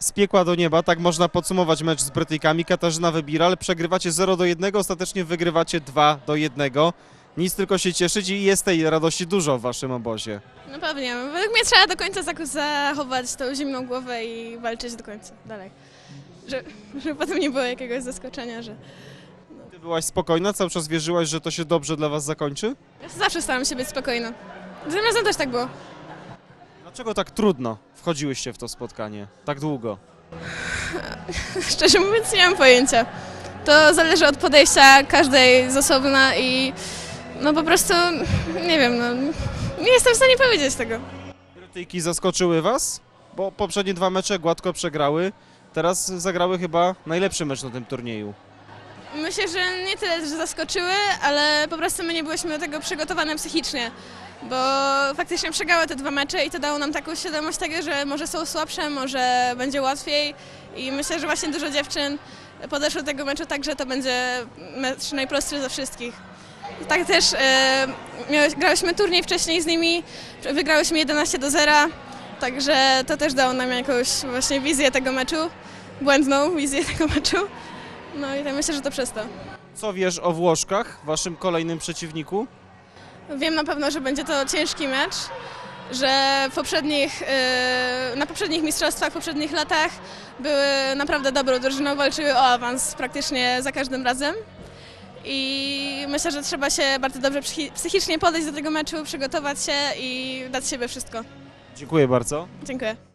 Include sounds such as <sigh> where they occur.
Z piekła do nieba, tak można podsumować mecz z Brytyjkami. Katarzyna Wybiral, przegrywacie 0 do 1, ostatecznie wygrywacie 2 do 1. Nic tylko się cieszyć i jest tej radości dużo w waszym obozie. No pewnie. Według mnie trzeba do końca zachować tą zimną głowę i walczyć do końca dalej. Że, żeby potem nie było jakiegoś zaskoczenia, że... Ty byłaś spokojna, cały czas wierzyłaś, że to się dobrze dla was zakończy? Ja zawsze staram się być spokojna. Tym razem też tak było. Dlaczego tak trudno wchodziłyście w to spotkanie? Tak długo? <laughs> Szczerze mówiąc, nie mam pojęcia. To zależy od podejścia każdej z osobna i no po prostu, nie wiem, no nie jestem w stanie powiedzieć tego. Brytyjki zaskoczyły was? Bo poprzednie dwa mecze gładko przegrały. Teraz zagrały chyba najlepszy mecz na tym turnieju. Myślę, że nie tyle, że zaskoczyły, ale po prostu my nie byliśmy do tego przygotowane psychicznie, bo faktycznie przegrały te dwa mecze i to dało nam taką świadomość tego, że może są słabsze, może będzie łatwiej i myślę, że właśnie dużo dziewczyn podeszło do tego meczu tak, że to będzie mecz najprostszy ze wszystkich. Tak też e, grałyśmy turniej wcześniej z nimi, wygrałyśmy 11 do 0, także to też dało nam jakąś właśnie wizję tego meczu, błędną wizję tego meczu. No i tak myślę, że to przez to. Co wiesz o Włoszkach, waszym kolejnym przeciwniku? Wiem na pewno, że będzie to ciężki mecz, że w poprzednich, yy, na poprzednich mistrzostwach, w poprzednich latach były naprawdę dobrą drużyną, walczyły o awans praktycznie za każdym razem. I myślę, że trzeba się bardzo dobrze psychi- psychicznie podejść do tego meczu, przygotować się i dać siebie wszystko. Dziękuję bardzo. Dziękuję.